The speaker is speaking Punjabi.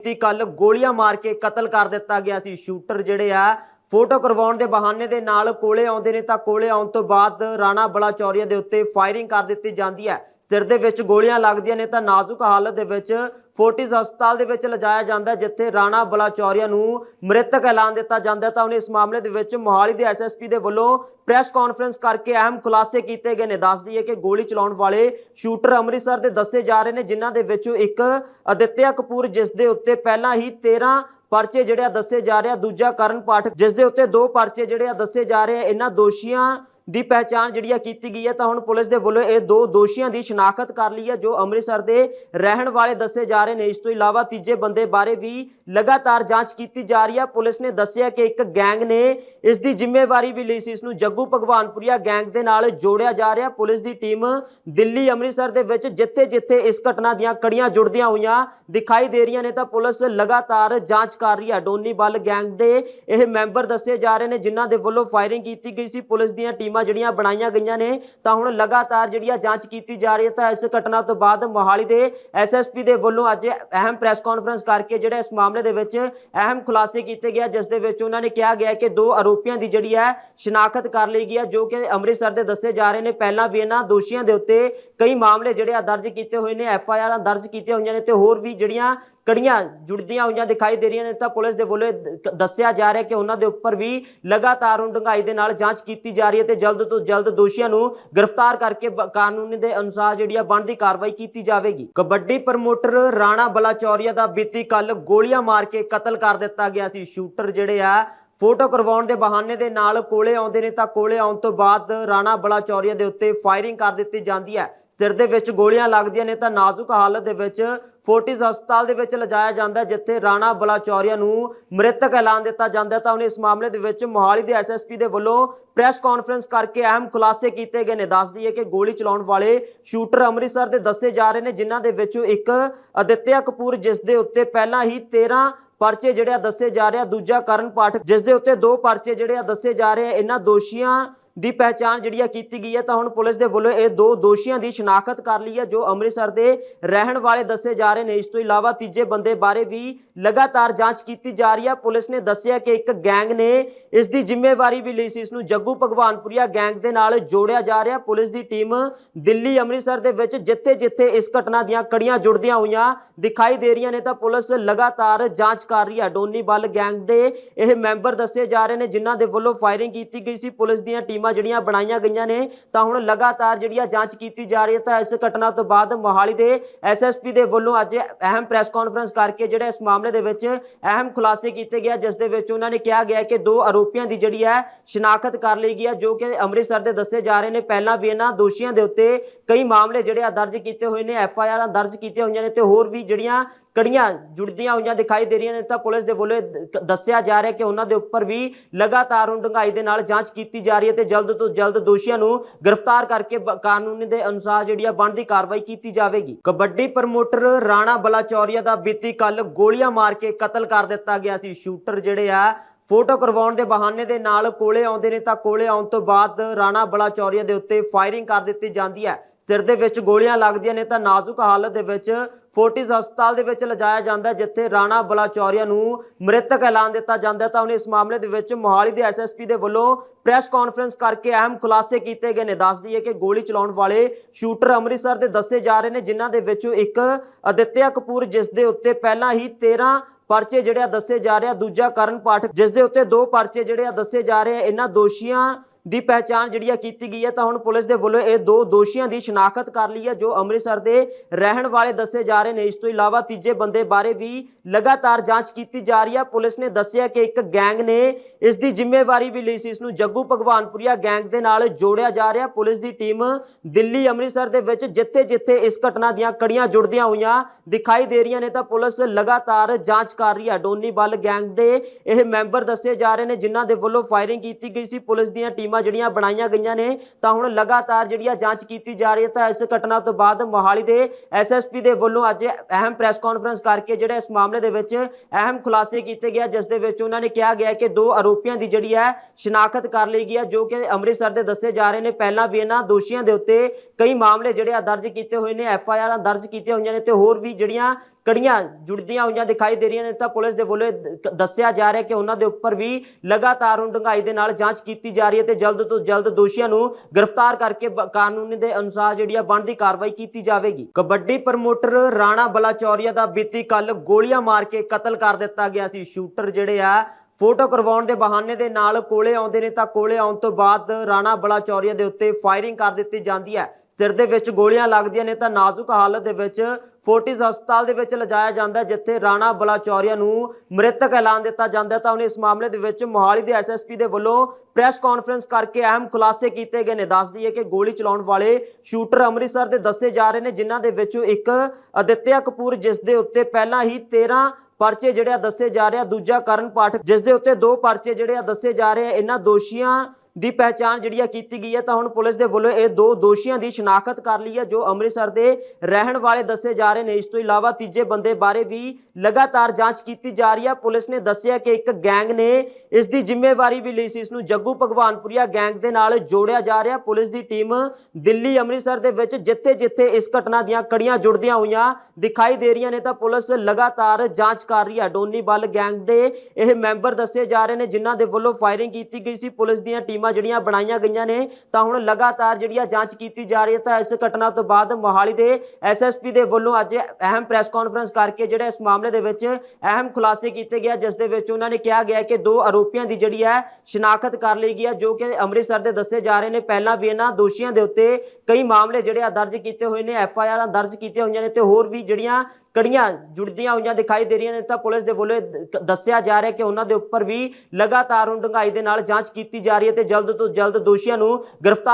ਤੀ ਕੱਲ ਗੋਲੀਆਂ ਮਾਰ ਕੇ ਕਤਲ ਕਰ ਦਿੱਤਾ ਗਿਆ ਸੀ। ਸ਼ੂਟਰ ਜਿਹੜੇ ਆ, ਫੋਟੋ ਕਰਵਾਉਣ ਦੇ ਬਹਾਨੇ ਦੇ ਨਾਲ ਕੋਲੇ ਆਉਂਦੇ ਨੇ ਤਾਂ ਕੋਲੇ ਆਉਣ ਤੋਂ ਬਾਅਦ ਰਾਣਾ ਬਲਾ ਚੌਰੀਆ ਦੇ ਉੱਤੇ ਫਾਇਰਿੰਗ ਕਰ ਦਿੱਤੀ ਜਾਂਦੀ ਹੈ। ਸਿਰ ਦੇ ਵਿੱਚ ਗੋਲੀਆਂ ਲੱਗਦੀਆਂ ਨੇ ਤਾਂ ਨਾਜ਼ੁਕ ਹਾਲਤ ਦੇ ਵਿੱਚ ਫੋਰਟਿਸ ਹਸਪਤਾਲ ਦੇ ਵਿੱਚ ਲਿਜਾਇਆ ਜਾਂਦਾ ਜਿੱਥੇ ਰਾਣਾ ਬਲਾ ਨੂੰ ਮ੍ਰਿਤਕ ਐਲਾਨ ਦਿੱਤਾ ਜਾਂਦਾ ਤਾਂ ਹੁਣ ਇਸ ਮਾਮਲੇ ਦੇ ਵਿੱਚ ਮੋਹਾਲੀ ਦੇ ਐਸਐਸਪੀ ਦੇ ਵੱਲੋਂ ਪ੍ਰੈਸ ਕਾਨਫਰੰਸ ਕਰਕੇ ਅਹਿਮ ਖੁਲਾਸੇ ਕੀਤੇ ਗਏ ਨੇ। ਦੱਸ ਦਈਏ ਕਿ ਗੋਲੀ ਚਲਾਉਣ ਵਾਲੇ ਸ਼ੂਟਰ ਅੰਮ੍ਰਿਤਸਰ ਦੇ ਦੱਸੇ ਜਾ ਰਹੇ ਨੇ, ਜਿਨ੍ਹਾਂ ਦੇ ਵਿੱਚੋਂ ਇੱਕ ਅਦਿੱਤਿਆ ਕਪੂਰ, ਜਿਸ ਦੇ ਉੱਤੇ ਪਹਿਲਾਂ ਹੀ 13 ਪਰਚੇ ਜਿਹੜੇ ਆ ਦੱਸੇ ਜਾ ਰਹੇ ਆ। ਦੂਜਾ ਕਰਨ ਪਾਠਕ, ਜਿਸ ਦੇ ਉੱਤੇ ਦੋ ਪਰਚੇ ਜਿਹੜੇ ਆ ਦੱਸੇ ਜਾ ਰਹੇ ਆ। ਇਹਨਾਂ ਦੋਸ਼ੀਆਂ ਦੀ ਪਹਿਚਾਣ ਜਿਹੜੀ ਆ ਕੀਤੀ ਗਈ ਹੈ ਤਾਂ ਹੁਣ ਪੁਲਿਸ ਦੇ ਵੱਲੋਂ ਇਹ ਦੋ ਦੋਸ਼ੀਆਂ ਦੀ ਸ਼ਨਾਖਤ ਕਰ ਲਈ ਹੈ ਜੋ ਅੰਮ੍ਰਿਤਸਰ ਦੇ ਰਹਿਣ ਵਾਲੇ ਦੱਸੇ ਜਾ ਰਹੇ ਨੇ। ਇਸ ਤੋਂ ਇਲਾਵਾ ਤੀਜੇ ਬੰਦੇ ਬਾਰੇ ਵੀ ਲਗਾਤਾਰ ਜਾਂਚ ਕੀਤੀ ਜਾ ਰਹੀ ਹੈ ਪੁਲਿਸ ਨੇ ਦੱਸਿਆ ਕਿ ਇੱਕ ਗੈਂਗ ਨੇ ਇਸ ਦੀ ਜ਼ਿੰਮੇਵਾਰੀ ਵੀ ਲਈ ਸੀ। ਇਸ ਨੂੰ ਜੱਗੂ ਭਗਵਾਨਪੁਰੀਆ ਗੈਂਗ ਦੇ ਨਾਲ ਜੋੜਿਆ ਜਾ ਰਿਹਾ। ਪੁਲਿਸ ਦੀ ਟੀਮ ਦਿੱਲੀ, ਅੰਮ੍ਰਿਤਸਰ ਦੇ ਵਿੱਚ ਜਿੱਥੇ-ਜਿੱਥੇ ਇਸ ਘਟਨਾ ਦੀਆਂ ਕੜੀਆਂ ਜੁੜਦੀਆਂ ਹੋਈਆਂ ਦਿਖਾਈ ਦੇ ਰਹੀਆਂ ਨੇ, ਤਾਂ ਪੁਲਿਸ ਲਗਾਤਾਰ ਜਾਂਚ ਕਰ ਰਹੀ ਹੈ ਡੋਨੀ ਬਲ ਗੈਂਗ ਦੇ ਇਹ ਮੈਂਬਰ ਦੱਸੇ ਜਾ ਰਹੇ ਨੇ, ਜਿਨ੍ਹਾਂ ਦੇ ਵੱਲੋਂ ਫਾਇਰਿੰਗ ਕੀਤੀ ਗਈ ਸੀ। ਪੁਲਿਸ ਦੀਆਂ ਟੀਮਾਂ ਜਿਹੜੀਆਂ ਬਣਾਈਆਂ ਗਈਆਂ ਨੇ, ਤਾਂ ਹੁਣ ਲਗਾਤਾਰ ਜਿਹੜੀ ਆ ਜਾਂਚ ਕੀਤੀ ਜਾ ਰਹੀ ਹੈ, ਤਾਂ ਇਸ ਘਟਨਾ ਤੋਂ ਬਾਅਦ ਮੋਹਾਲੀ ਦੇ ਐਸਐਸਪੀ ਦੇ ਵੱਲੋਂ ਅੱਜ ਅਹਿਮ ਪ੍ਰੈਸ ਕਾਨਫਰੰਸ ਕਰਕੇ ਜਿਹੜਾ ਇਸ ਮਾਮਲੇ ਦੇ ਵਿੱਚ ਅਹਿਮ ਖੁਲਾਸੇ ਕੀਤੇ ਗਿਆ ਜਿਸ ਦੇ ਵਿੱਚ ਉਹਨਾਂ ਨੇ ਕਿਹਾ ਗਿਆ ਕਿ ਦੋ ਆਰੋਪੀਆਂ ਦੀ ਜਿਹੜੀ ਹੈ ਸ਼ਨਾਖਤ ਕਰ ਲਈ ਗਈ ਹੈ, ਜੋ ਕਿ ਅੰਮ੍ਰਿਤਸਰ ਦੇ ਦੱਸੇ ਜਾ ਰਹੇ ਨੇ। ਪਹਿਲਾਂ ਵੀ ਇਹਨਾਂ ਦੋਸ਼ੀਆਂ ਦੇ ਉੱਤੇ ਕਈ ਮਾਮਲੇ ਜਿਹੜੇ ਆ ਦਰਜ ਕੀਤੇ ਹੋਏ ਨੇ, ਐਫ ਆਈ ਆਰਾਂ ਦਰਜ ਕੀਤੀਆਂ ਹੋਈਆਂ ਨੇ ਤੇ ਹੋਰ ਵੀ ਜਿਹੜੀਆਂ ਕੜੀਆਂ ਜੁੜਦੀਆਂ ਹੋਈਆਂ ਦਿਖਾਈ ਦੇ ਰਹੀਆਂ ਨੇ, ਤਾਂ ਪੁਲਿਸ ਦੇ ਵੱਲੋਂ ਦੱਸਿਆ ਜਾ ਰਿਹਾ ਕਿ ਉਹਨਾਂ ਦੇ ਉੱਪਰ ਵੀ ਲਗਾਤਾਰ ਹੁਣ ਡੂੰਘਾਈ ਦੇ ਨਾਲ ਜਾਂਚ ਕੀਤੀ ਜਾ ਰਹੀ ਹੈ ਤੇ ਜਲਦ ਤੋਂ ਜਲਦ ਦੋਸ਼ੀਆਂ ਨੂੰ ਗ੍ਰਿਫਤਾਰ ਕਰਕੇ ਕਾਨੂੰਨ ਦੇ ਅਨੁਸਾਰ ਜਿਹੜੀ ਆ ਬਣਦੀ ਕਾਰਵਾਈ ਕੀਤੀ ਜਾਵੇਗੀ। ਕਬੱਡੀ ਪ੍ਰਮੋਟਰ ਰਾਣਾ ਬਲਾਚੌਰੀਆ ਦਾ ਬੀਤੀ ਕੱਲ ਗੋਲੀਆਂ ਮਾਰ ਕੇ ਕਤਲ ਕਰ ਦਿੱਤਾ ਗਿਆ ਸੀ। ਸ਼ੂਟਰ ਜਿਹੜੇ ਆ, ਫੋਟੋ ਕਰਵਾਉਣ ਦੇ ਬਹਾਨੇ ਦੇ ਨਾਲ ਕੋਲੇ ਆਉਂਦੇ ਨੇ, ਤਾਂ ਕੋਲੇ ਆਉਣ ਤੋਂ ਬਾਅਦ ਰਾਣਾ ਬਲਾਚੌਰੀਆ ਦੇ ਉੱਤੇ ਫਾਇਰਿੰਗ ਕਰ ਦਿੱਤੀ ਜਾਂਦੀ ਹੈ। ਸਿਰ ਦੇ ਵਿੱਚ ਗੋਲੀਆਂ ਲੱਗਦੀਆਂ ਨੇ ਤਾਂ ਨਾਜ਼ੁਕ ਹਾਲਤ ਦੇ ਵਿੱਚ ਫੋਰਟਿਸ ਹਸਪਤਾਲ ਦੇ ਵਿੱਚ ਲਿਜਾਇਆ ਜਾਂਦਾ ਜਿੱਥੇ ਰਾਣਾ ਬਲਾਚੌਰੀਆ ਨੂੰ ਮ੍ਰਿਤਕ ਐਲਾਨ ਦਿੱਤਾ ਜਾਂਦਾ ਤਾਂ ਹੁਣ ਇਸ ਮਾਮਲੇ ਦੇ ਵਿੱਚ ਮੋਹਾਲੀ ਦੇ ਐਸਐਸਪੀ ਦੇ ਵੱਲੋਂ ਪ੍ਰੈਸ ਕਾਨਫਰੰਸ ਕਰਕੇ ਅਹਿਮ ਖੁਲਾਸੇ ਕੀਤੇ ਗਏ ਨੇ। ਦੱਸ ਦਈਏ ਕਿ ਗੋਲੀ ਚਲਾਉਣ ਵਾਲੇ ਸ਼ੂਟਰ ਅੰਮ੍ਰਿਤਸਰ ਦੇ ਦੱਸੇ ਜਾ ਰਹੇ ਨੇ, ਜਿਨ੍ਹਾਂ ਦੇ ਵਿੱਚੋਂ ਇੱਕ ਅਦਿੱਤਿਆ ਕਪੂਰ, ਜਿਸ ਦੇ ਉੱਤੇ ਪਹਿਲਾਂ ਹੀ 13 ਪਰਚੇ ਜਿਹੜੇ ਆ ਦੱਸੇ ਜਾ ਰਹੇ ਆ। ਦੂਜਾ ਕਰਨ ਪਾਠਕ, ਜਿਸ ਦੇ ਉੱਤੇ ਦੋ ਪਰਚੇ ਜਿਹੜੇ ਆ ਦੱਸੇ ਜਾ ਰਹੇ ਆ। ਇਹਨਾਂ ਦੋਸ਼ੀਆਂ ਦੀ ਪਹਿਚਾਣ ਜਿਹੜੀ ਆ ਕੀਤੀ ਗਈ ਹੈ ਤਾਂ ਹੁਣ ਪੁਲਿਸ ਦੇ ਵੱਲੋਂ ਇਹ ਦੋ ਦੋਸ਼ੀਆਂ ਦੀ ਸ਼ਨਾਖਤ ਕਰ ਲਈ ਹੈ ਜੋ ਅੰਮ੍ਰਿਤਸਰ ਦੇ ਰਹਿਣ ਵਾਲੇ ਦੱਸੇ ਜਾ ਰਹੇ ਨੇ। ਇਸ ਤੋਂ ਇਲਾਵਾ ਤੀਜੇ ਬੰਦੇ ਬਾਰੇ ਵੀ ਲਗਾਤਾਰ ਜਾਂਚ ਕੀਤੀ ਜਾ ਰਹੀ ਹੈ ਪੁਲਿਸ ਨੇ ਦੱਸਿਆ ਕਿ ਇੱਕ ਗੈਂਗ ਨੇ ਇਸ ਦੀ ਜ਼ਿੰਮੇਵਾਰੀ ਵੀ ਲਈ ਸੀ। ਇਸ ਨੂੰ ਜੱਗੂ ਭਗਵਾਨਪੁਰੀਆ ਗੈਂਗ ਦੇ ਨਾਲ ਜੋੜਿਆ ਜਾ ਰਿਹਾ। ਪੁਲਿਸ ਦੀ ਟੀਮ ਦਿੱਲੀ, ਅੰਮ੍ਰਿਤਸਰ ਦੇ ਵਿੱਚ ਜਿੱਥੇ-ਜਿੱਥੇ ਇਸ ਘਟਨਾ ਦੀਆਂ ਕੜੀਆਂ ਜੁੜਦੀਆਂ ਹੋਈਆਂ ਦਿਖਾਈ ਦੇ ਰਹੀਆਂ ਨੇ, ਤਾਂ ਪੁਲਿਸ ਲਗਾਤਾਰ ਜਾਂਚ ਕਰ ਰਹੀ ਹੈ ਡੋਨੀ ਬਲ ਗੈਂਗ ਦੇ ਇਹ ਮੈਂਬਰ ਦੱਸੇ ਜਾ ਰਹੇ ਨੇ, ਜਿਨ੍ਹਾਂ ਦੇ ਵੱਲੋਂ ਫਾਇਰਿੰਗ ਕੀਤੀ ਗਈ ਸੀ। ਪੁਲਿਸ ਦੀਆਂ ਟੀਮਾਂ ਜਿਹੜੀਆਂ ਬਣਾਈਆਂ ਗਈਆਂ ਨੇ, ਤਾਂ ਹੁਣ ਲਗਾਤਾਰ ਜਿਹੜੀ ਜਾਂਚ ਕੀਤੀ ਜਾ ਰਹੀ ਹੈ, ਤਾਂ ਇਸ ਘਟਨਾ ਤੋਂ ਬਾਅਦ ਮੋਹਾਲੀ ਦੇ ਐਸਐਸਪੀ ਦੇ ਵੱਲੋਂ ਅੱਜ ਅਹਿਮ ਪ੍ਰੈਸ ਕਾਨਫਰੰਸ ਕਰਕੇ ਜਿਹੜਾ ਇਸ ਮਾਮਲੇ ਦੇ ਵਿੱਚ ਅਹਿਮ ਖੁਲਾਸੇ ਕੀਤੇ ਗਿਆ ਜਿਸ ਦੇ ਵਿੱਚ ਉਹਨਾਂ ਨੇ ਕਿਹਾ ਗਿਆ ਕਿ ਦੋ ਆਰੋਪੀਆਂ ਦੀ ਜਿਹੜੀ ਹੈ ਸ਼ਨਾਖਤ ਕਰ ਲਈ ਗਈ ਹੈ, ਜੋ ਕਿ ਅੰਮ੍ਰਿਤਸਰ ਦੇ ਦੱਸੇ ਜਾ ਰਹੇ ਨੇ। ਪਹਿਲਾਂ ਵੀ ਇਹਨਾਂ ਦੋਸ਼ੀਆਂ ਦੇ ਉੱਤੇ ਕਈ ਮਾਮਲੇ ਜਿਹੜੇ ਆ ਦਰਜ ਕੀਤੇ ਹੋਏ ਨੇ, ਐਫ ਆਈ ਆਰਾਂ ਦਰਜ ਕੀਤੀਆਂ ਹੋਈਆਂ ਨੇ ਤੇ ਹੋਰ ਵੀ ਜਿਹੜੀਆਂ ਕੜੀਆਂ ਜੁੜਦੀਆਂ ਹੋਈਆਂ ਦਿਖਾਈ ਦੇ ਰਹੀਆਂ ਨੇ ਤਾਂ ਪੁਲਿਸ ਦੇ ਵੱਲੋਂ ਦੱਸਿਆ ਜਾ ਰਿਹਾ ਕਿ ਉਹਨਾਂ ਦੇ ਉੱਪਰ ਵੀ ਲਗਾਤਾਰ ਹੁਣ ਡੂੰਘਾਈ ਦੇ ਨਾਲ ਜਾਂਚ ਕੀਤੀ ਜਾ ਰਹੀ ਹੈ ਤੇ ਜਲਦ ਤੋਂ ਜਲਦ ਦੋਸ਼ੀਆਂ ਨੂੰ ਗ੍ਰਿਫਤਾਰ ਕਰਕੇ ਕਾਨੂੰਨ ਦੇ ਅਨੁਸਾਰ ਜਿਹੜੀ ਆ ਬਣਦੀ ਕਾਰਵਾਈ ਕੀਤੀ ਜਾਵੇਗੀ। ਕਬੱਡੀ ਪ੍ਰਮੋਟਰ ਰਾਣਾ ਬਲਾਚੌਰੀਆ ਦਾ ਬੀਤੀ ਕੱਲ ਗੋਲੀਆਂ ਮਾਰ ਕੇ ਕਤਲ ਕਰ ਦਿੱਤਾ ਗਿਆ ਸੀ। ਸ਼ੂਟਰ ਜਿਹੜੇ ਆ ਫੋਟੋ ਕਰਵਾਉਣ ਦੇ ਬਹਾਨੇ ਦੇ ਨਾਲ ਕੋਲੇ ਆਉਂਦੇ ਨੇ ਤਾਂ ਕੋਲੇ ਆਉਣ ਤੋਂ ਬਾਅਦ ਰਾਣਾ ਬਲਾਚੌਰੀਆ ਦੇ ਉੱਤੇ ਫਾਇਰਿੰਗ ਕਰ ਦਿੱਤੀ ਜਾਂਦੀ ਹੈ। ਸਿਰ ਦੇ ਵਿੱਚ ਗੋਲੀਆਂ ਲੱਗਦੀਆਂ ਨੇ ਤਾਂ ਨਾਜ਼ੁਕ ਹਾਲਤ ਦੇ ਵਿੱਚ ਫੋਰਟਿਸ ਹਸਪਤਾਲ ਦੇ ਵਿੱਚ ਲਿਜਾਇਆ ਜਾਂਦਾ ਜਿੱਥੇ ਰਾਣਾ ਬਲਾਚੌਰੀਆ ਨੂੰ ਮ੍ਰਿਤਕ ਐਲਾਨ ਦਿੱਤਾ ਜਾਂਦਾ ਤਾਂ ਹੁਣ ਇਸ ਮਾਮਲੇ ਦੇ ਵਿੱਚ ਮੋਹਾਲੀ ਦੇ ਐਸਐਸਪੀ ਦੇ ਵੱਲੋਂ ਪ੍ਰੈਸ ਕਾਨਫਰੰਸ ਕਰਕੇ ਅਹਿਮ ਖੁਲਾਸੇ ਕੀਤੇ ਗਏ ਨੇ। ਦੱਸ ਦਈਏ ਕਿ ਗੋਲੀ ਚਲਾਉਣ ਵਾਲੇ ਸ਼ੂਟਰ ਅੰਮ੍ਰਿਤਸਰ ਦੇ ਦੱਸੇ ਜਾ ਰਹੇ ਨੇ, ਜਿਨ੍ਹਾਂ ਦੇ ਵਿੱਚੋਂ ਇੱਕ ਅਦਿੱਤਿਆ ਕਪੂਰ ਜਿਸ ਦੇ ਉੱਤੇ ਪਹਿਲਾਂ ਹੀ 13 ਪਰਚੇ ਜਿਹੜੇ ਆ ਦੱਸੇ ਜਾ ਰਹੇ ਆ। ਦੂਜਾ ਕਰਨ ਪਾਠਕ ਜਿਸ ਦੇ ਉੱਤੇ ਦੋ ਪਰਚੇ ਜਿਹੜੇ ਆ ਦੱਸੇ ਜਾ ਰਹੇ ਆ, ਇਹਨਾਂ ਦੋਸ਼ੀਆਂ ਦੀ ਪਹਿਚਾਣ ਜਿਹੜੀ ਆ ਕੀਤੀ ਗਈ ਹੈ ਤਾਂ ਹੁਣ ਪੁਲਿਸ ਦੇ ਵੱਲੋਂ ਇਹ ਦੋ ਦੋਸ਼ੀਆਂ ਦੀ ਸ਼ਨਾਖਤ ਕਰ ਲਈ ਹੈ ਜੋ ਅੰਮ੍ਰਿਤਸਰ ਦੇ ਰਹਿਣ ਵਾਲੇ ਦੱਸੇ ਜਾ ਰਹੇ ਨੇ। ਇਸ ਤੋਂ ਇਲਾਵਾ ਤੀਜੇ ਬੰਦੇ ਬਾਰੇ ਵੀ ਲਗਾਤਾਰ ਜਾਂਚ ਕੀਤੀ ਜਾ ਰਹੀ ਹੈ ਪੁਲਿਸ ਨੇ ਦੱਸਿਆ ਕਿ ਇੱਕ ਗੈਂਗ ਨੇ ਇਸ ਦੀ ਜ਼ਿੰਮੇਵਾਰੀ ਵੀ ਲਈ ਸੀ। ਇਸ ਨੂੰ ਜੱਗੂ ਭਗਵਾਨਪੁਰੀਆ ਗੈਂਗ ਦੇ ਨਾਲ ਜੋੜਿਆ ਜਾ ਰਿਹਾ। ਪੁਲਿਸ ਦੀ ਟੀਮ ਦਿੱਲੀ, ਅੰਮ੍ਰਿਤਸਰ ਦੇ ਵਿੱਚ ਜਿੱਥੇ-ਜਿੱਥੇ ਇਸ ਘਟਨਾ ਦੀਆਂ ਕੜੀਆਂ ਜੁੜਦੀਆਂ ਹੋਈਆਂ ਦਿਖਾਈ ਦੇ ਰਹੀਆਂ ਨੇ, ਤਾਂ ਪੁਲਿਸ ਲਗਾਤਾਰ ਜਾਂਚ ਕਰ ਰਹੀ ਹੈ ਡੋਨੀ ਬਲ ਗੈਂਗ ਦੇ ਇਹ ਮੈਂਬਰ ਦੱਸੇ ਜਾ ਰਹੇ ਨੇ, ਜਿਨ੍ਹਾਂ ਦੇ ਵੱਲੋਂ ਫਾਇਰਿੰਗ ਕੀਤੀ ਗਈ ਸੀ। ਪੁਲਿਸ ਦੀਆਂ ਟੀਮਾਂ ਜਿਹੜੀਆਂ ਬਣਾਈਆਂ ਗਈਆਂ ਨੇ, ਤਾਂ ਹੁਣ ਲਗਾਤਾਰ ਜਿਹੜੀ ਜਾਂਚ ਕੀਤੀ ਜਾ ਰਹੀ ਹੈ, ਤਾਂ ਇਸ ਘਟਨਾ ਤੋਂ ਬਾਅਦ ਮੋਹਾਲੀ ਦੇ ਐਸਐਸਪੀ ਦੇ ਵੱਲੋਂ ਅੱਜ ਅਹਿਮ ਪ੍ਰੈਸ ਕਾਨਫਰੰਸ ਕਰਕੇ ਜਿਹੜਾ ਇਸ ਮਾਮਲੇ ਦੇ ਵਿੱਚ ਅਹਿਮ ਖੁਲਾਸੇ ਕੀਤੇ ਗਿਆ ਜਿਸ ਦੇ ਵਿੱਚ ਉਹਨਾਂ ਨੇ ਕਿਹਾ ਗਿਆ ਕਿ ਦੋ ਆਰੋਪੀਆਂ ਦੀ ਜਿਹੜੀ ਹੈ ਸ਼ਨਾਖਤ ਕਰ ਲਈ ਗਈ ਹੈ, ਜੋ ਕਿ ਅੰਮ੍ਰਿਤਸਰ ਦੇ ਦੱਸੇ ਜਾ ਰਹੇ ਨੇ। ਪਹਿਲਾਂ ਵੀ ਇਹਨਾਂ ਦੋਸ਼ੀਆਂ ਦੇ ਉੱਤੇ ਕਈ ਮਾਮਲੇ ਜਿਹੜੇ ਆ ਦਰਜ ਕੀਤੇ ਹੋਏ ਨੇ ਐਫ ਆਈ ਆਰਾਂ ਦਰਜ ਕੀਤੀਆਂ ਹੋਈਆਂ ਨੇ, ਤੇ ਹੋਰ ਵੀ ਜਿਹੜੀਆਂ ਕੜੀਆਂ ਜੁੜਦੀਆਂ ਹੋਈਆਂ ਦਿਖਾਈ ਦੇ ਰਹੀਆਂ ਨੇ। ਤਾਂ ਪੁਲਿਸ ਦੇ ਵੱਲੋਂ ਦੱਸਿਆ ਜਾ ਰਿਹਾ ਕਿ ਉਹਨਾਂ ਦੇ ਉੱਪਰ ਵੀ ਲਗਾਤਾਰ ਹੁਣ ਡੂੰਘਾਈ ਦੇ ਨਾਲ ਜਾਂਚ ਕੀਤੀ ਜਾ ਰਹੀ ਹੈ ਤੇ ਜਲਦ ਤੋਂ ਜਲਦ ਦੋਸ਼ੀਆਂ ਨੂੰ ਗ੍ਰਿਫਤਾਰ ਕਰਕੇ ਕਾਨੂੰਨ ਦੇ ਅਨੁਸਾਰ ਜਿਹੜੀ ਆ ਬਣਦੀ ਕਾਰਵਾਈ ਕੀਤੀ ਜਾਵੇਗੀ। ਕਬੱਡੀ ਪ੍ਰਮੋਟਰ ਰਾਣਾ ਬਲਾਚੌਰੀਆ ਦਾ ਬੀਤੀ ਕੱਲ ਗੋਲੀਆਂ ਮਾਰ ਕੇ ਕਤਲ ਕਰ ਦਿੱਤਾ ਗਿਆ ਸੀ। ਸ਼ੂਟਰ ਜਿਹੜੇ ਆ, ਫੋਟੋ ਕਰਵਾਉਣ ਦੇ ਬਹਾਨੇ ਦੇ ਨਾਲ ਕੋਲੇ ਆਉਂਦੇ ਨੇ। ਤਾਂ ਕੋਲੇ ਆਉਣ ਤੋਂ ਬਾਅਦ ਰਾਣਾ ਬਲਾਚੌਰੀਆ ਦੇ ਉੱਤੇ ਫਾਇਰਿੰਗ ਕਰ ਦਿੱਤੀ ਜਾਂਦੀ ਹੈ। ਸਿਰ ਦੇ ਵਿੱਚ ਗੋਲੀਆਂ ਲੱਗਦੀਆਂ ਨੇ ਤਾਂ ਨਾਜ਼ੁਕ ਹਾਲਤ ਦੇ ਵਿੱਚ ਫੋਰਟਿਸ ਹਸਪਤਾਲ ਦੇ ਵਿੱਚ ਲਿਜਾਇਆ ਜਾਂਦਾ ਜਿੱਥੇ ਰਾਣਾ ਬਲਾਚੌਰੀਆ ਨੂੰ ਮ੍ਰਿਤਕ ਐਲਾਨ ਦਿੱਤਾ ਜਾਂਦਾ ਤਾਂ ਹੁਣ ਇਸ ਮਾਮਲੇ ਦੇ ਵਿੱਚ ਮੋਹਾਲੀ ਦੇ ਐਸਐਸਪੀ ਦੇ ਵੱਲੋਂ ਪ੍ਰੈਸ ਕਾਨਫਰੰਸ ਕਰਕੇ ਅਹਿਮ ਖੁਲਾਸੇ ਕੀਤੇ ਗਏ ਨੇ। ਦੱਸ ਦਈਏ ਕਿ ਗੋਲੀ ਚਲਾਉਣ ਵਾਲੇ ਸ਼ੂਟਰ ਅੰਮ੍ਰਿਤਸਰ ਦੇ ਦੱਸੇ ਜਾ ਰਹੇ ਨੇ, ਜਿਨ੍ਹਾਂ ਦੇ ਵਿੱਚੋਂ ਇੱਕ ਅਦਿੱਤਿਆ ਕਪੂਰ, ਜਿਸ ਦੇ ਉੱਤੇ ਪਹਿਲਾਂ ਹੀ 13 ਪਰਚੇ ਜਿਹੜੇ ਆ ਦੱਸੇ ਜਾ ਰਹੇ ਆ। ਦੂਜਾ ਕਰਨ ਪਾਠਕ, ਜਿਸ ਦੇ ਉੱਤੇ ਦੋ ਪਰਚੇ ਜਿਹੜੇ ਆ ਦੱਸੇ ਜਾ ਰਹੇ ਆ। ਇਹਨਾਂ ਦੋਸ਼ੀਆਂ ਦੀ ਪਹਿਚਾਣ ਜਿਹੜੀ ਆ ਕੀਤੀ ਗਈ ਹੈ ਤਾਂ ਹੁਣ ਪੁਲਿਸ ਦੇ ਵੱਲੋਂ ਇਹ ਦੋ ਦੋਸ਼ੀਆਂ ਦੀ ਸ਼ਨਾਖਤ ਕਰ ਲਈ ਹੈ ਜੋ ਅੰਮ੍ਰਿਤਸਰ ਦੇ ਰਹਿਣ ਵਾਲੇ ਦੱਸੇ ਜਾ ਰਹੇ ਨੇ। ਇਸ ਤੋਂ ਇਲਾਵਾ ਤੀਜੇ ਬੰਦੇ ਬਾਰੇ ਵੀ ਲਗਾਤਾਰ ਜਾਂਚ ਕੀਤੀ ਜਾ ਰਹੀ ਹੈ ਪੁਲਿਸ ਨੇ ਦੱਸਿਆ ਕਿ ਇੱਕ ਗੈਂਗ ਨੇ ਇਸ ਦੀ ਜ਼ਿੰਮੇਵਾਰੀ ਵੀ ਲਈ ਸੀ। ਇਸ ਨੂੰ ਜੱਗੂ ਭਗਵਾਨਪੁਰੀਆ ਗੈਂਗ ਦੇ ਨਾਲ ਜੋੜਿਆ ਜਾ ਰਿਹਾ। ਪੁਲਿਸ ਦੀ ਟੀਮ ਦਿੱਲੀ, ਅੰਮ੍ਰਿਤਸਰ ਦੇ ਵਿੱਚ ਜਿੱਥੇ-ਜਿੱਥੇ ਇਸ ਘਟਨਾ ਦੀਆਂ ਕੜੀਆਂ ਜੁੜਦੀਆਂ ਹੋਈਆਂ ਦਿਖਾਈ ਦੇ ਰਹੀਆਂ ਨੇ, ਤਾਂ ਪੁਲਿਸ ਲਗਾਤਾਰ ਜਾਂਚ ਕਰ ਰਹੀ ਹੈ ਡੋਨੀ ਬੱਲ ਗੈਂਗ ਦੇ ਇਹ ਮੈਂਬਰ ਦੱਸੇ ਜਾ ਰਹੇ ਨੇ, ਜਿਨ੍ਹਾਂ ਦੇ ਵੱਲੋਂ ਫਾਇਰਿੰਗ ਕੀਤੀ ਗਈ ਸੀ। ਪੁਲਿਸ ਦੀਆਂ ਟੀਮਾਂ ਜਿਹੜੀਆਂ ਬਣਾਈਆਂ ਗਈਆਂ ਨੇ, ਤਾਂ ਹੁਣ ਲਗਾਤਾਰ ਜਿਹੜੀ ਜਾਂਚ ਕੀਤੀ ਜਾ ਰਹੀ ਹੈ, ਤਾਂ ਇਸ ਘਟਨਾ ਤੋਂ ਬਾਅਦ ਮੋਹਾਲੀ ਦੇ ਐਸਐਸਪੀ ਦੇ ਵੱਲੋਂ ਅੱਜ ਅਹਿਮ ਪ੍ਰੈਸ ਕਾਨਫਰੰਸ ਕਰਕੇ ਜਿਹੜਾ ਇਸ ਮਾਮਲੇ ਦੇ ਵਿੱਚ ਅਹਿਮ ਖੁਲਾਸੇ ਕੀਤੇ ਗਿਆ ਜਿਸ ਦੇ ਵਿੱਚ ਉਹਨਾਂ ਨੇ ਕਿਹਾ ਗਿਆ ਕਿ ਦੋ ਆਰੋਪੀਆਂ ਦੀ ਜਿਹੜੀ ਹੈ ਸ਼ਨਾਖਤ ਕਰ ਲਈ ਗਈ ਹੈ ਜੋ ਕਿ ਅੰਮ੍ਰਿਤਸਰ ਦੇ ਦੱਸੇ ਜਾ ਰਹੇ ਨੇ। ਪਹਿਲਾਂ ਵੀ ਇਹਨਾਂ ਦੋਸ਼ੀਆਂ ਦੇ ਉੱਤੇ ਕਈ ਮਾਮਲੇ ਜਿਹੜੇ ਆ ਦਰਜ ਕੀਤੇ ਹੋਏ ਨੇ, ਐਫ ਆਈ ਆਰਾਂ ਦਰਜ ਕੀਤੀਆਂ ਹੋਈਆਂ ਨੇ ਤੇ ਹੋਰ ਵੀ ਜਿਹੜੀਆਂ ਕੜੀਆਂ ਜੁੜਦੀਆਂ ਹੋਈਆਂ ਦਿਖਾਈ ਦੇ ਰਹੀਆਂ ਨੇ ਤਾਂ ਪੁਲਿਸ ਦੇ ਵੱਲੋਂ ਦੱਸਿਆ ਜਾ ਰਿਹਾ ਕਿ ਉਹਨਾਂ ਦੇ ਉੱਪਰ ਵੀ ਲਗਾਤਾਰ ਹੁਣ ਡੂੰਘਾਈ ਦੇ ਨਾਲ ਜਾਂਚ ਕੀਤੀ ਜਾ ਰਹੀ ਹੈ ਤੇ ਜਲਦ ਤੋਂ ਜਲਦ ਦੋਸ਼ੀਆਂ ਨੂੰ ਗ੍ਰਿਫਤਾਰ